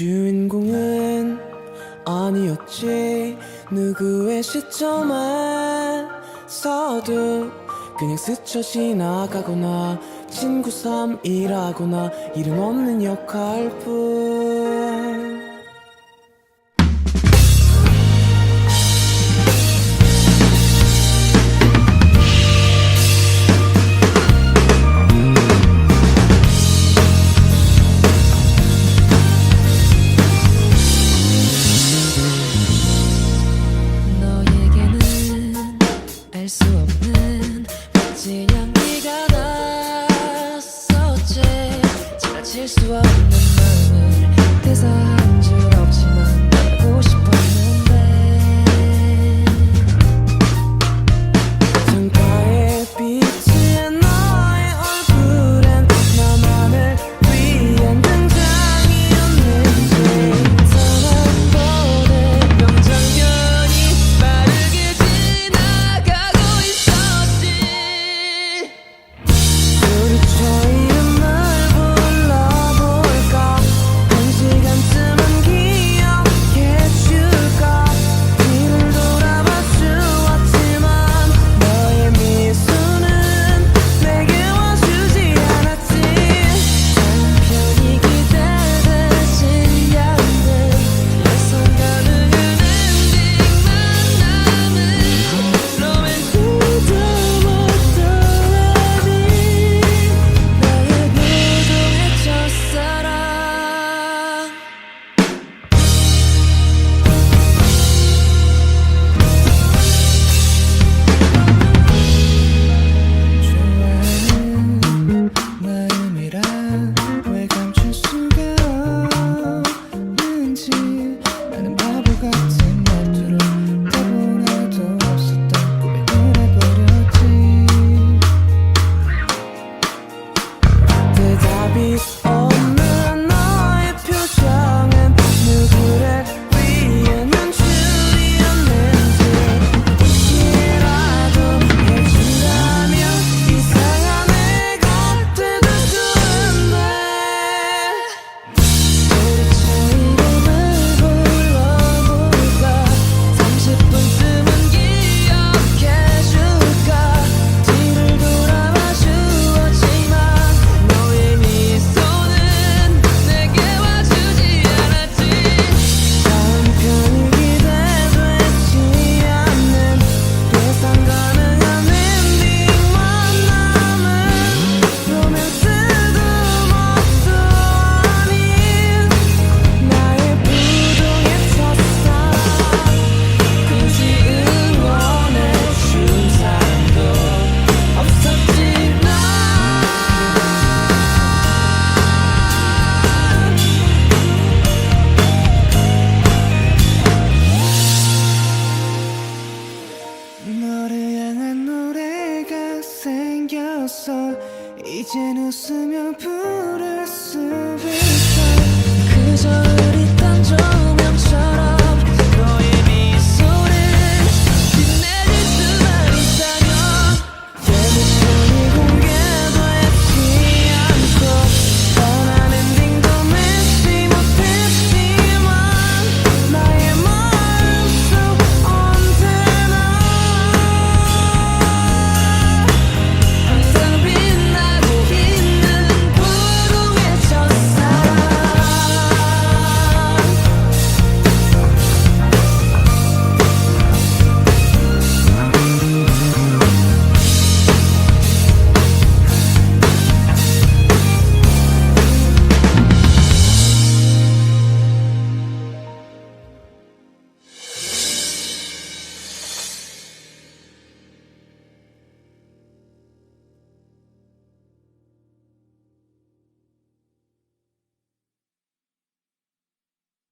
주인공은 아니었지. 누구의 시점에서도 그냥 스쳐 지나가거나 친구 삼이라거나 이름 없는 역할뿐 just one moment. There's a 생겼어. 이젠 웃으며 부를 수 있어. 그저